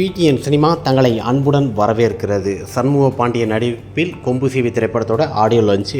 PTN cinema தங்களை அன்புடன் வரவேற்கிறது. சண்முக பாண்டிய நடிப்பில் கொம்பு சீவி திரைப்படத்தோட ஆடியோ லான்ச்சு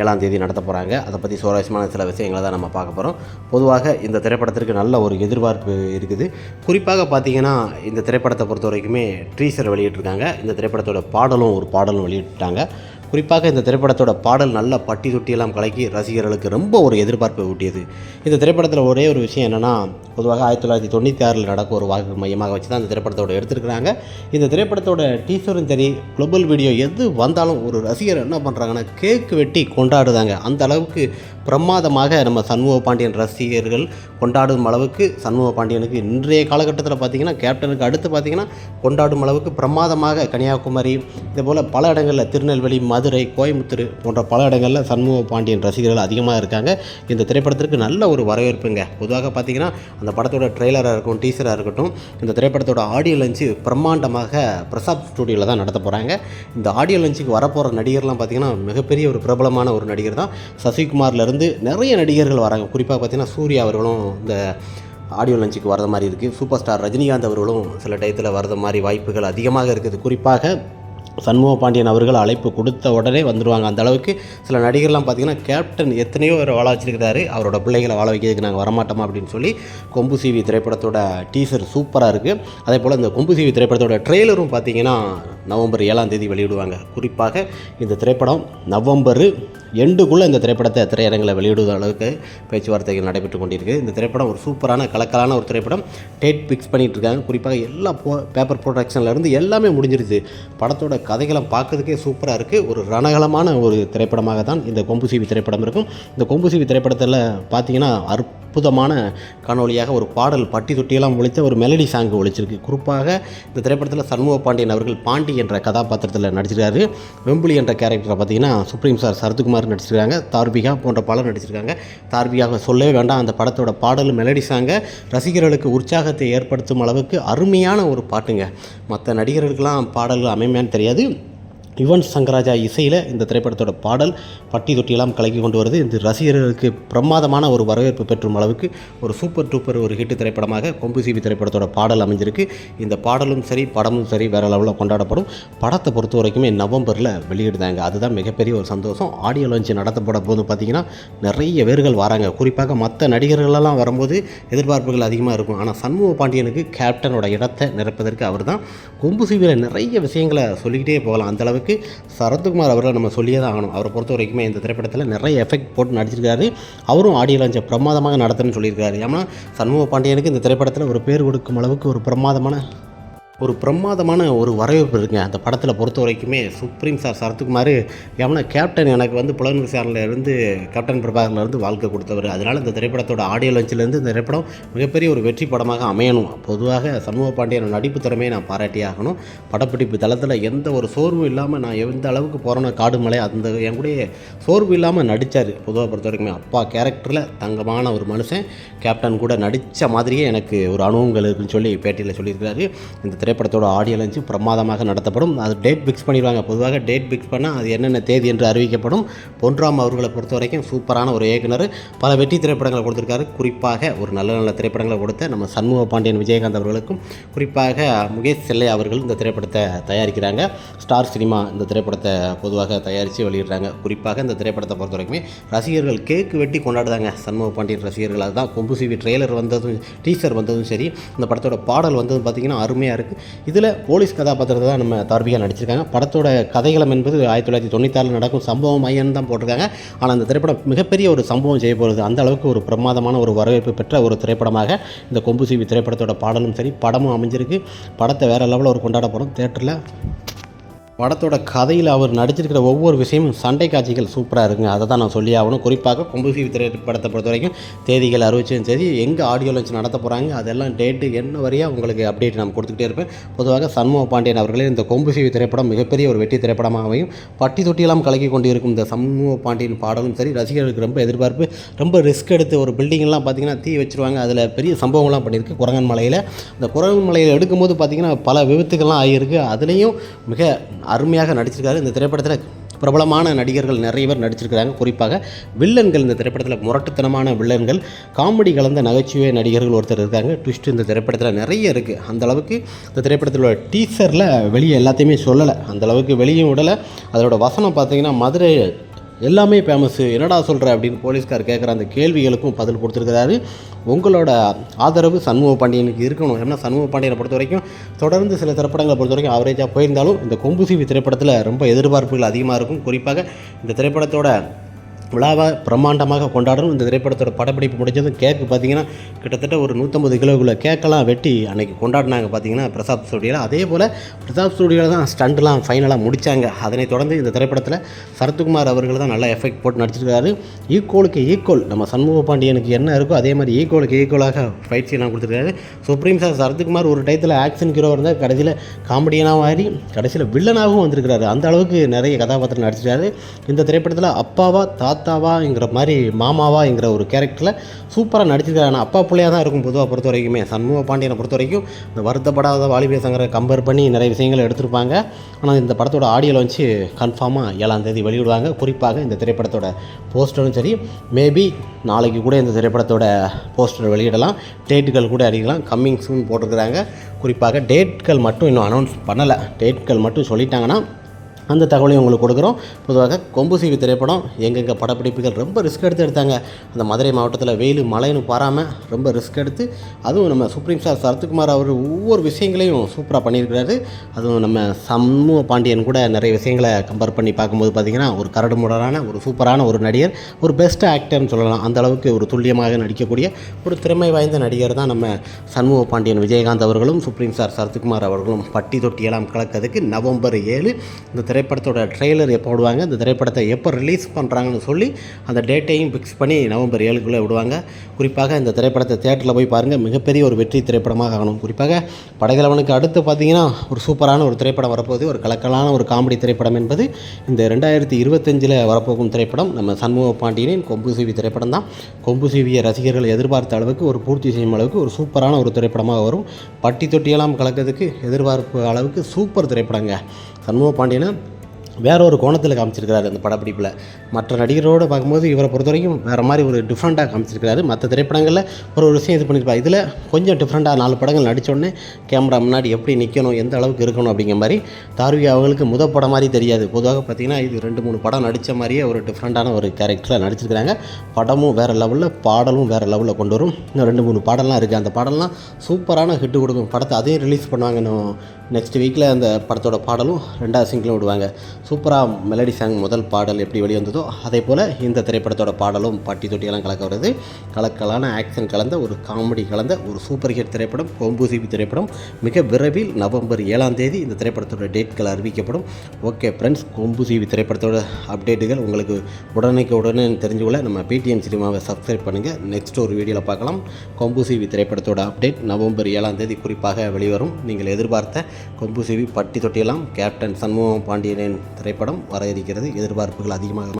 ஏழாம் தேதி நடத்த போகிறாங்க அதை பற்றி சுவாரஸ்யமான சில விஷயங்களை தான் நம்ம பார்க்க போகிறோம் பொதுவாக இந்த திரைப்படத்திற்கு நல்ல ஒரு எதிர்பார்ப்பு இருக்குது. குறிப்பாக பார்த்தீங்கன்னா இந்த திரைப்படத்தை பொறுத்த வரைக்குமே ட்ரீசர் வெளியிட்டிருக்காங்க. இந்த திரைப்படத்தோட பாடலும் ஒரு பாடலும் வெளியிட்டாங்க. குறிப்பாக இந்த திரைப்படத்தோட பாடல் நல்ல பட்டி தொட்டியெல்லாம் கலக்கி ரசிகர்களுக்கு ரொம்ப ஒரு எதிர்பார்ப்பை ஊட்டியது. இந்த திரைப்படத்தில் ஒரே ஒரு விஷயம் என்னென்னா பொதுவாக ஆயிரத்தி தொள்ளாயிரத்தி தொண்ணூற்றி ஆறில் நடக்க ஒரு வாக்கு மையமாக வச்சு தான் இந்த திரைப்படத்தோட எடுத்திருக்கிறாங்க. இந்த திரைப்படத்தோட டீசரும் சரி குளோபல் வீடியோ எது வந்தாலும் ஒரு ரசிகர் என்ன பண்ணுறாங்கன்னா கேக்கு வெட்டி கொண்டாடுதாங்க அந்த அளவுக்கு பிரமாதமாக நம்ம சண்முக பாண்டியன் ரசிகர்கள் கொண்டாடும் அளவுக்கு சண்முக பாண்டியனுக்கு இன்றைய காலகட்டத்தில் பார்த்திங்கன்னா கேப்டனுக்கு அடுத்து பார்த்திங்கன்னா கொண்டாடும் அளவுக்கு பிரமாதமாக கன்னியாகுமரி இதே போல் பல இடங்களில் திருநெல்வேலி மதுரை மதுரை கோயம்புத்தூர் போன்ற பல இடங்களில் சண்முக பாண்டியன் ரசிகர்கள் அதிகமாக இருக்காங்க. இந்த திரைப்படத்திற்கு நல்ல ஒரு வரவேற்புங்க. பொதுவாக பார்த்திங்கன்னா அந்த படத்தோட ட்ரெய்லராக இருக்கட்டும் டீசராக இருக்கட்டும் இந்த திரைப்படத்தோட ஆடியோ லஞ்சு பிரம்மாண்டமாக பிரசாத் ஸ்டூடியோவில் தான் நடத்த போகிறாங்க இந்த ஆடியோ லஞ்சுக்கு வரப்போகிற நடிகர்லாம் பார்த்திங்கன்னா மிகப்பெரிய ஒரு பிரபலமான ஒரு நடிகர் தான். சசிகுமார்லேருந்து நிறைய நடிகர்கள் வராங்க. குறிப்பாக பார்த்திங்கன்னா சூர்யா அவர்களும் இந்த ஆடியோ லஞ்சுக்கு வர மாதிரி இருக்குது சூப்பர் ஸ்டார் ரஜினிகாந்த் அவர்களும் சில டயத்தில் வர மாதிரி வாய்ப்புகள் அதிகமாக இருக்குது. குறிப்பாக சண்முக பாண்டியன் அவர்கள் அழைப்பு கொடுத்த உடனே வந்துடுவாங்க அந்த அளவுக்கு சில நடிகர்லாம் பார்த்திங்கன்னா கேப்டன் எத்தனையோ பேர் வாழ வச்சிருக்கிறாரு. அவரோட பிள்ளைகளை வாழ வைக்கிறதுக்கு நாங்கள் வரமாட்டோமா அப்படின்னு சொல்லி கொம்பு சிவி திரைப்படத்தோட டீசர் சூப்பராக இருக்குது அதே போல் இந்த கொம்பு சிவி திரைப்படத்தோட ட்ரெய்லரும் பார்த்திங்கன்னா நவம்பர் ஏழாம் தேதி வெளியிடுவாங்க. குறிப்பாக இந்த திரைப்படம் நவம்பரு எண்டுக்குள்ளே இந்த திரைப்படத்தை திரையரங்கில் வெளியிடுவது அளவுக்கு பேச்சுவார்த்தைகள் நடைபெற்று கொண்டிருக்கு. இந்த திரைப்படம் ஒரு சூப்பரான கலக்கலான ஒரு திரைப்படம். டேட் ஃபிக்ஸ் பண்ணிட்டு இருக்காங்க. குறிப்பாக எல்லா போ பேப்பர் ப்ரொடக்ஷன்லேருந்து எல்லாமே முடிஞ்சிருச்சு. படத்தோட கதைகளை பார்க்கறதுக்கே சூப்பராக இருக்குது ஒரு ரணகலமான ஒரு திரைப்படமாக தான் இந்த கொம்பு சீவி திரைப்படம் இருக்கும். இந்த கொம்பு சீவி திரைப்படத்தில் பார்த்தீங்கன்னா அற்புதமான காணொலியாக ஒரு பாடல் பட்டி தொட்டியெல்லாம் ஒழித்த ஒரு மெலடி சாங் ஒழிச்சிருக்கு குறிப்பாக இந்த திரைப்படத்தில் சண்முக பாண்டியன் அவர்கள் பாண்டி என்ற கதாபாத்திரத்தில் நடிச்சிருக்காரு. வெம்புலி என்ற கேரக்டரை பார்த்தீங்கன்னா சுப்ரீம் சார் சரத்குமார் நடிச்சிருக்காங்க. தார்பிகா போன்ற பலர் நடிச்சிருக்காங்க. தார்பிகாவை சொல்லவே வேண்டாம். அந்த படத்தோட பாடல் மெலடி சாங்கை ரசிகர்களுக்கு உற்சாகத்தை ஏற்படுத்தும் அளவுக்கு அருமையான ஒரு பாட்டுங்க. மற்ற நடிகர்களுக்கெல்லாம் பாடல்கள் அமைமையான்னு தெரியாது. யுவன் சங்கராஜா இசையில் இந்த திரைப்படத்தோட பாடல் பட்டி தொட்டியெல்லாம் கலக்கி கொண்டு வருது. இந்த ரசிகர்களுக்கு பிரமாதமான ஒரு வரவேற்பு பெற்றும் அளவுக்கு ஒரு சூப்பர் டூப்பர் ஒரு ஹிட் திரைப்படமாக கொம்பு சிவி திரைப்படத்தோட பாடல் அமைஞ்சிருக்கு. இந்த பாடலும் சரி படமும் சரி வேறு லெவலில் கொண்டாடப்படும். படத்தை பொறுத்த வரைக்குமே நவம்பரில் வெளியிடுதாங்க. அதுதான் மிகப்பெரிய ஒரு சந்தோஷம். ஆடியோ லான்ச் நடத்தப்பட போது பார்த்திங்கன்னா நிறைய பேர்கள் வராங்க. குறிப்பாக மற்ற நடிகர்களெல்லாம் வரும்போது எதிர்பார்ப்புகள் அதிகமாக இருக்கும். ஆனால் சண்முக பாண்டியனுக்கு கேப்டனோட இடத்தை நிரப்பதற்கு அவர் தான் கொம்பு சிவியில் நிறைய விஷயங்களை சொல்லிக்கிட்டே போகலாம். அந்தளவுக்கு அளவுக்கு சரத்குமார் அவர்களை நம்ம சொல்லியே தான் ஆகணும். அவரை பொறுத்த வரைக்குமே இந்த திரைப்படத்தில் நிறைய எஃபெக்ட் போட்டு நடிச்சிருக்காரு. அவரும் ஆடியோ லஞ்சை பிரமாதமாக நடத்தணும்னு சொல்லியிருக்காரு. ஏன்னா சண்முக பாண்டியனுக்கு இந்த திரைப்படத்தில் ஒரு பேர் கொடுக்கும் அளவுக்கு ஒரு பிரமாதமான ஒரு பிரமாதமான ஒரு வரவேற்பு இருக்குங்க. அந்த படத்தில் பொறுத்த வரைக்குமே சுப்ரீம் சார் சரத்குமார் எவனா கேப்டன் எனக்கு வந்து புலன் விசாரணையில இருந்து கேப்டன் பிரபாகர்லேருந்து வாழ்க்கை கொடுத்தவர். அதனால் இந்த திரைப்படத்தோட ஆடியோ லஞ்சிலேருந்து இந்த திரைப்படம் மிகப்பெரிய ஒரு வெற்றி படமாக அமையணும். பொதுவாக சண்முக பாண்டியன் நடிப்பு திறமையை நான் பாராட்டி ஆகணும். படப்பிடிப்பு தளத்தில் எந்த ஒரு சோர்வும் இல்லாமல் நான் எந்த அளவுக்கு போகிறேன்னா காடு மலை அந்த என் கூட சோர்வு இல்லாமல் நடித்தார் பொதுவாக பொறுத்த வரைக்குமே அப்பா கேரக்டரில் தங்கமான ஒரு மனுஷன். கேப்டன் கூட நடித்த மாதிரியே எனக்கு ஒரு அனுபவங்கள் இருக்குன்னு சொல்லி பேட்டியில் சொல்லியிருக்கிறாரு. இந்த திரைப்படத்தோட ஆடியோ லஞ்சு பிரமாதமாக நடத்தப்படும். அது டேட் ஃபிக்ஸ் பண்ணிடுவாங்க. பொதுவாக டேட் ஃபிக்ஸ் பண்ணால் அது என்னென்ன தேதி என்று அறிவிக்கப்படும். பொன்ராம் அவர்களை பொறுத்த வரைக்கும் சூப்பரான ஒரு இயக்குனர். பல வெற்றி திரைப்படங்களை கொடுத்துருக்காரு. குறிப்பாக ஒரு நல்ல நல்ல திரைப்படங்களை கொடுத்த நம்ம சண்முக பாண்டியன் விஜயகாந்த் அவர்களுக்கும் குறிப்பாக முகேஷ் செல்லை அவர்கள் இந்த திரைப்படத்தை தயாரிக்கிறாங்க. ஸ்டார் சினிமா இந்த திரைப்படத்தை பொதுவாக தயாரித்து வெளியிடுறாங்க. குறிப்பாக இந்த திரைப்படத்தை பொறுத்த வரைக்குமே ரசிகர்கள் கேக்கு வெட்டி கொண்டாடுறாங்க. சண்முக பாண்டியன் ரசிகர்கள். அதுதான் கொம்பு சிவி ட்ரெய்லர் வந்ததும் டீசர் வந்ததும் சரி இந்த படத்தோட பாடல் வந்ததும் பார்த்திங்கன்னா அருமையாக இருக்குது இதில் போலீஸ் கதாபாத்திரத்தை தான் நம்ம தார்பிகா நடிச்சிருக்காங்க. படத்தோட கதைகளம் என்பது ஆயிரத்தி தொள்ளாயிரத்தி தொண்ணூத்தாறில் நடக்கும் சம்பவம் மையன்னு தான் போட்டிருக்காங்க. ஆனால் அந்த திரைப்படம் மிகப்பெரிய ஒரு சம்பவம் செய்ய போகிறது. அந்த அளவுக்கு ஒரு பிரமாதமான ஒரு வரவேற்பு பெற்ற ஒரு திரைப்படமாக இந்த கொம்பு சிவி திரைப்படத்தோட பாடலும் சரி படமும் அமைஞ்சிருக்கு. படத்தை வேறு லெவலில் ஒரு கொண்டாட போகிறோம் தேட்டரில் படத்தோட கதையில் அவர் நடிச்சிருக்கிற ஒவ்வொரு விஷயமும் சண்டை காட்சிகள் சூப்பராக இருக்குங்க. அதை தான் நான் சொல்லி ஆகணும். குறிப்பாக கொம்பு திரைப்படத்தை பொறுத்த வரைக்கும் தேதிகள் அறிவிச்சும் சரி எங்கே ஆடியோ லஞ்ச் நடத்த போகிறாங்க அதெல்லாம் டேட்டு என்ன வரையாக உங்களுக்கு அப்டேட் நான் கொடுத்துக்கிட்டே இருப்பேன். பொதுவாக சண்முக பாண்டியன் அவர்களே இந்த கொம்புசிவி திரைப்படம் மிகப்பெரிய ஒரு வெற்றி திரைப்படமாகவும் பட்டி தொட்டியெல்லாம் கலக்கி கொண்டு இருக்கும் இந்த சண்முக பாண்டியன் பாடலும் சரி ரசிகர்களுக்கு ரொம்ப எதிர்பார்ப்பு ரொம்ப ரிஸ்க் எடுத்து ஒரு பில்டிங்லாம் பார்த்திங்கன்னா தீ வச்சிருவாங்க. அதில் பெரிய சம்பவங்கள்லாம் பண்ணியிருக்கு குரங்கன் மலையில். இந்த குரங்கன் மலையில் எடுக்கும்போது பார்த்தீங்கன்னா பல விபத்துக்கள்லாம் ஆகியிருக்கு. அதுலேயும் மிக அருமையாக நடிச்சிருக்காரு. இந்த திரைப்படத்தில் பிரபலமான நடிகர்கள் நிறைய பேர் நடிச்சிருக்கிறாங்க. குறிப்பாக வில்லன்கள் இந்த திரைப்படத்தில் முரட்டுத்தனமான வில்லன்கள் காமெடி கலந்த நகைச்சுவை நடிகர்கள் ஒருத்தர் இருக்காங்க. ட்விஸ்ட் இந்த திரைப்படத்தில் நிறைய இருக்குது அந்த அளவுக்கு இந்த திரைப்படத்தில் உள்ள டீசரில் வெளியே எல்லாத்தையுமே சொல்லலை. அந்தளவுக்கு வெளியே வெளியும் விடலை. அதோட வசனம் பார்த்தீங்கன்னா மதுரை எல்லாமே ஃபேமஸு என்னடா சொல்கிற அப்படின்னு போலீஸ்கார் கேட்குற அந்த கேள்விகளுக்கும் பதில் கொடுத்துருக்கிறாரு. உங்களோட ஆதரவு சண்முக பாண்டியனுக்கு இருக்கணும். ஏன்னா சண்முக பாண்டியனை பொறுத்த வரைக்கும் தொடர்ந்து சில திரைப்படங்களை பொறுத்த வரைக்கும் அவரேஜாக போயிருந்தாலும் இந்த கொம்புசிவி திரைப்படத்தில் ரொம்ப எதிர்பார்ப்புகள் அதிகமாக இருக்கும். குறிப்பாக இந்த திரைப்படத்தோட விழாவை பிரம்மாண்டமாக கொண்டாடணும். இந்த திரைப்படத்தோட படப்பிடிப்பு முடிஞ்சதும் கேக்கு பார்த்தீங்கன்னா கிட்டத்தட்ட ஒரு நூற்றம்பது கிலோக்குள்ள கேக்கெல்லாம் வெட்டி அன்னைக்கு கொண்டாடினாங்க பார்த்தீங்கன்னா பிரசாத் ஸ்டுடியோவில் அதே போல் பிரசாத் ஸ்டுடியோவில் தான் ஸ்டண்ட்லாம் ஃபைனலாக முடித்தாங்க அதனைத் தொடர்ந்து இந்த திரைப்படத்தில் சரத்குமார் அவர்கள் தான் நல்லா எஃபெக்ட் போட்டு நடிச்சிருக்காரு. ஈக்குவலுக்கு ஈக்குவல் நம்ம சண்முக பாண்டியனுக்கு என்ன இருக்கோ அதே மாதிரி ஈக்குவலுக்கு ஈக்குவலாக ஃபைட் சீனாக கொடுத்துருக்காரு. சுப்ரீம் சார் சரத்குமார் ஒரு டயத்தில் ஆக்ஷன் ஹீரோ இருந்தால் கடைசியில் காமெடியனாக மாறி கடைசியில் வில்லனாகவும் வந்திருக்கிறாரு. அந்த அளவுக்கு நிறைய கதாபாத்திரம் நடிச்சிருக்காரு. இந்த திரைப்படத்தில் அப்பாவா தாத்தாவாங்கிற மாதிரி மாமாவாங்கிற ஒரு கேரக்டரில் சூப்பராக நடிச்சிருக்காரு. ஆனால் அப்பா பிள்ளையாக தான் இருக்கும் பொதுவாக பொறுத்த வரைக்குமே. சண்முக பாண்டியனை பொறுத்த வரைக்கும் இந்த வருத்தப்படாத வாலிபேசங்கிற கம்பேர் பண்ணி நிறைய விஷயங்களை எடுத்திருப்பாங்க. ஆனால் இந்த படத்தோட ஆடியோவில் வச்சு கன்ஃபார்மாக ஏழாம் தேதி வெளியிடுவாங்க. குறிப்பாக இந்த திரைப்படத்தோட போஸ்டரும் சரி மேபி நாளைக்கு கூட இந்த திரைப்படத்தோட போஸ்டர் வெளியிடலாம். டேட்டுகள் கூட அடிக்கலாம் கம்மிங் சூன் போட்டிருக்கிறாங்க. குறிப்பாக டேட்கள் மட்டும் இன்னும் அனௌன்ஸ் பண்ணலை. டேட்கள் மட்டும் சொல்லிட்டாங்கன்னா அந்த தகவலையும் உங்களுக்கு கொடுக்குறோம். பொதுவாக கொம்பு சீவி திரைப்படம் எங்கெங்கே படப்பிடிப்புகள் ரொம்ப ரிஸ்க் எடுத்து எடுத்தாங்க. அந்த மதுரை மாவட்டத்தில் வெயில் மழைன்னு பாராமல் ரொம்ப ரிஸ்க் எடுத்து அதுவும் நம்ம சுப்ரீம் ஸ்டார் சரத்குமார் அவர் ஒவ்வொரு விஷயங்களையும் சூப்பராக பண்ணியிருக்கிறாரு. அதுவும் நம்ம சண்முக பாண்டியன் கூட நிறைய விஷயங்களை கம்பேர் பண்ணி பார்க்கும்போது பார்த்திங்கன்னா ஒரு கரடுமுடரான ஒரு சூப்பரான ஒரு நடிகர் ஒரு பெஸ்ட் ஆக்டர்னு சொல்லலாம். அந்த அளவுக்கு ஒரு துல்லியமாக நடிக்கக்கூடிய ஒரு திறமை வாய்ந்த நடிகர் தான் நம்ம சண்முக பாண்டியன் விஜயகாந்த் அவர்களும் சுப்ரீம் ஸ்டார் சரத்குமார் அவர்களும். பட்டி தொட்டியெல்லாம் கலக்கிறதுக்கு நவம்பர் ஏழு இந்த திரை திரைப்படத்தோட ட்ரெய்லர் எப்போ விடுவாங்க இந்த திரைப்படத்தை எப்போ ரிலீஸ் பண்ணுறாங்கன்னு சொல்லி அந்த டேட்டையும் ஃபிக்ஸ் பண்ணி நவம்பர் ஏழுக்குள்ளே விடுவாங்க. குறிப்பாக இந்த திரைப்படத்தை தேட்டரில் போய் பாருங்கள் மிகப்பெரிய ஒரு வெற்றி திரைப்படமாக ஆகணும். குறிப்பாக படைகளவனுக்கு அடுத்து பார்த்தீங்கன்னா ஒரு சூப்பரான ஒரு திரைப்படம் வரப்போகுது. ஒரு கலக்கலான ஒரு காமெடி திரைப்படம் என்பது இந்த ரெண்டாயிரத்தி இருபத்தஞ்சில் வரப்போகும் திரைப்படம். நம்ம சண்முக பாண்டியனின் கொம்பு சீவி திரைப்படம் தான். கொம்பு சீவிய ரசிகர்கள் எதிர்பார்த்த அளவுக்கு ஒரு பூர்த்தி செய்யும் அளவுக்கு ஒரு சூப்பரான ஒரு திரைப்படமாக வரும். பட்டி தொட்டியெல்லாம் கலக்கிறதுக்கு எதிர்பார்ப்பு அளவுக்கு சூப்பர் திரைப்படங்க. சண்முக பாண்டியனை வேற ஒரு கோணத்தில் காமிச்சிருக்கிறாரு அந்த படப்பிடிப்பில். மற்ற நடிகரோடு பார்க்கும்போது இவரை பொறுத்த வரைக்கும் வேறு மாதிரி ஒரு டிஃப்ரெண்ட்டாக காமிச்சிருக்கிறாரு. மற்ற திரைப்படங்களில் ஒரு ஒரு விஷயம் இது பண்ணியிருப்பார். இதில் கொஞ்சம் டிஃப்ரெண்ட்டாக நாலு படங்கள் நடித்தோடனே கேமரா முன்னாடி எப்படி நிற்கணும் எந்த அளவுக்கு இருக்கணும் அப்படிங்கிற மாதிரி தார்வி அவங்களுக்கு முத படம் மாதிரி தெரியாது. பொதுவாக பார்த்திங்கன்னா இது ரெண்டு மூணு படம் நடித்த மாதிரியே ஒரு டிஃப்ரெண்ட்டான ஒரு கேரக்டரில் நடிச்சிருக்கிறாங்க. படமும் வேறு லெவலில் பாடலும் வேறு லெவலில் கொண்டு வரும். இன்னும் ரெண்டு மூணு பாடலாம் இருக்குது அந்த பாடல்லாம் சூப்பரான ஹிட்டு கொடுக்கும். படத்தை அதையும் ரிலீஸ் பண்ணுவாங்க இன்னும் நெக்ஸ்ட் வீக்கில் அந்த படத்தோட பாடலும் ரெண்டாவது சிங்கிளும் விடுவாங்க. சூப்பராக மெலடி சாங் முதல் பாடல் எப்படி வெளிவந்ததோ அதே போல் இந்த திரைப்படத்தோட பாடலும் பட்டி தொட்டியெல்லாம் கலக்க வருது கலக்கலான ஆக்ஷன் கலந்த ஒரு காமெடி கலந்த ஒரு சூப்பர் ஹிட் திரைப்படம் கொம்புசிபி திரைப்படம். மிக விரைவில் நவம்பர் ஏழாம் தேதி இந்த திரைப்படத்தோட டேட்கள் அறிவிக்கப்படும். ஓகே ஃப்ரெண்ட்ஸ் கொம்புசிபி திரைப்படத்தோட அப்டேட்டுகள் உங்களுக்கு உடனேக்கு உடனே தெரிஞ்சு கொள்ள நம்ம பிடிஎம் சினிமாவை சப்ஸ்கிரைப் பண்ணுங்கள் நெக்ஸ்ட் ஒரு வீடியோவில் பார்க்கலாம். கொம்புசிவி திரைப்படத்தோட அப்டேட் நவம்பர் ஏழாம் தேதி குறிப்பாக வெளிவரும். நீங்கள் எதிர்பார்த்த கொம்புசிவி பட்டி தொட்டியெல்லாம் கேப்டன் சண்முகம் பாண்டியனின் திரைப்படம் வர இருக்கிறது எதிர்பார்ப்புகள் அதிகமாக